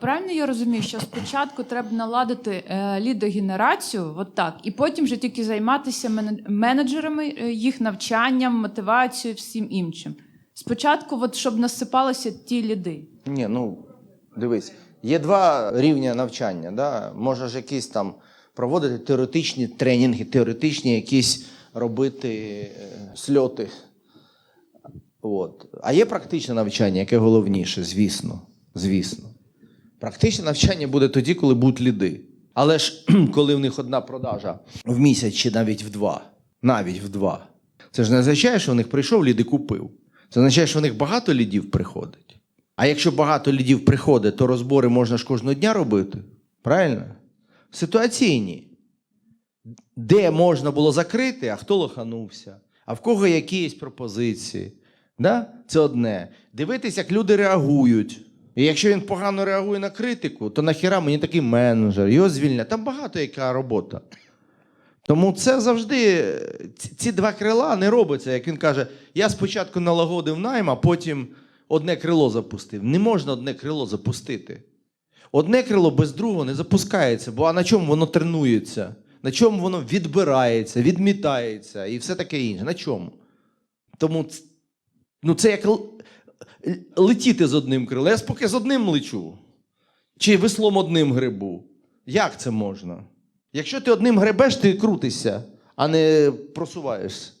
Правильно я розумію, що спочатку треба наладити е, лідогенерацію, от так, і потім вже тільки займатися менеджерами, е, їх навчанням, мотивацією, всім іншим. Спочатку, от, щоб насипалися ті ліди. Ні, ну дивись, є два рівня навчання. Да? Можеш якісь там проводити теоретичні тренінги, теоретичні якісь робити е, сльоти. От. А є практичне навчання, яке головніше, звісно. звісно. Практичне навчання буде тоді, коли будуть ліди. Але ж коли в них одна продажа в місяць чи навіть в два, навіть в два, це ж не означає, що в них прийшов лід купив. Це означає, що в них багато лідів приходить. А якщо багато лідів приходить, то розбори можна ж кожного дня робити. Правильно? Ситуаційні. Де можна було закрити, а хто лоханувся, а в кого якісь пропозиції. Да? Це одне. Дивитись, як люди реагують. І якщо він погано реагує на критику, то нахіра мені такий менеджер, його звільнять. Там багато яка робота. Тому це завжди ці- два крила не робиться, як він каже: я спочатку налагодив найм, а потім одне крило запустив. Не можна одне крило запустити. Одне крило без другого не запускається, бо а на чому воно тренується? На чому воно відбирається, відмітається і все таке інше. На чому? Тому ну, це як летіти з одним крилом. Я поки з одним лечу. Чи веслом одним грибу. Як це можна? Якщо ти одним гребеш, ти крутишся, а не просуваєшся.